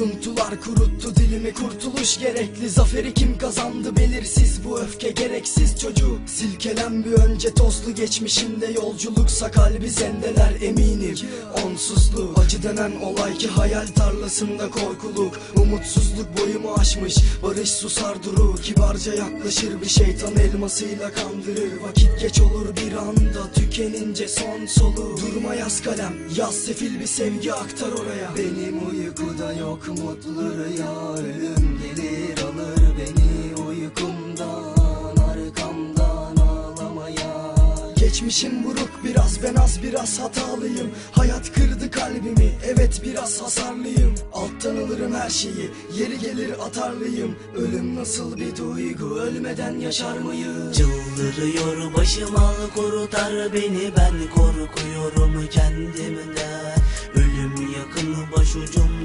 Kuruntular kuruttu dilimi kurtuluş gerekli. Zaferi kim kazandı belirsiz. Bu öfke gereksiz çocuğu Silkelen bir önce tozlu geçmişimde yolculuksa kalbi zendeler eminim. Onsuzluğu acı denen olay ki hayal tarlasında korkuluk. Umutsuzluk boyumu aşmış barış susar duru Kibarca yaklaşır bir şeytan elmasıyla kandırır. Vakit geç olur bir anda tükenince son solu Durma yaz kalem yaz sefil bir sevgi aktar oraya. Benim yok mutlu rüya Ölüm gelir alır beni uykumdan Arkamdan ağlamaya. Geçmişim buruk biraz ben az biraz hatalıyım. Hayat kırdı kalbimi evet biraz hasarlıyım. Alttan alırım her şeyi yeri gelir atarlıyım. Ölüm nasıl bir duygu ölmeden yaşar mıyım? Çıldırıyor başım al kurutar beni. Ben korkuyorum kendimden. Ölüm yakın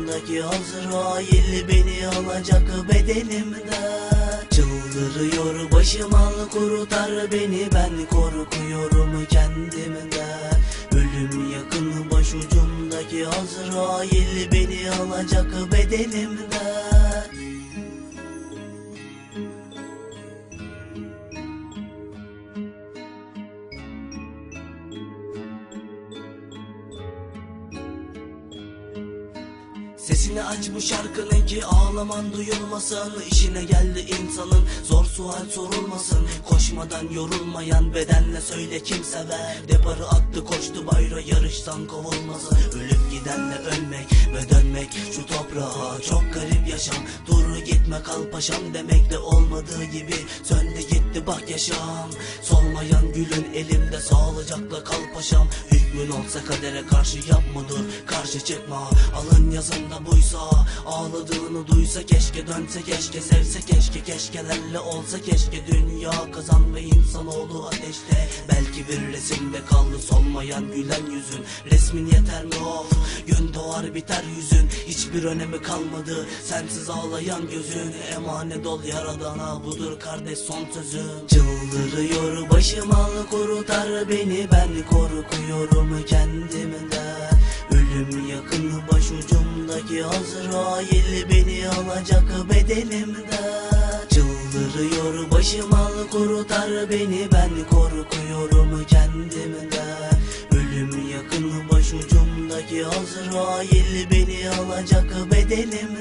başucumdaki Azrail beni alacak bedenimden Çıldırıyor başım al kurutar beni. Ben korkuyorum kendimden Ölüm yakın başucumdaki Azrail beni alacak bedenimden Sesini aç bu şarkının ki ağlaman duyulmasın. İşine geldi insanın zor sual sorulmasın. Koşmadan yorulmayan bedenle söyle kim sever? Deparı attı koştu bayra yarıştan kovulmasın Ölüp gidenle ölmek ve dönmek şu toprağa. Çok garip yaşam dur gitme kal paşam demekle olmadığı gibi. Söndü gitti bak yaşam. Solmayan gülün elimde sağlıcakla kal paşam Hükmün olsa kadere karşı yapma dur Karşı çıkma. Alın yazında buysa Ağladığını duysa keşke dönse keşke Sevse keşke keşkelerle olsa keşke. Dünya kazan ve insanoğlu ateşte. Belki bir resimde kaldı solmayan gülen yüzün. Resmin yeter mi? Of Gün doğar biter yüzün. Hiçbir önemi kalmadı Sensiz ağlayan gözün. Emanet ol yaradana Budur kardeş son sözüm Çıldırıyor başım al kurutar beni. Ben korkuyorum kendimden Ölüm yakın başucumdaki Azrail beni alacak bedenimden Çıldırıyor başım al kurutar beni. Ben korkuyorum kendimden Ölüm yakın başucumdaki Azrail beni alacak bedenimden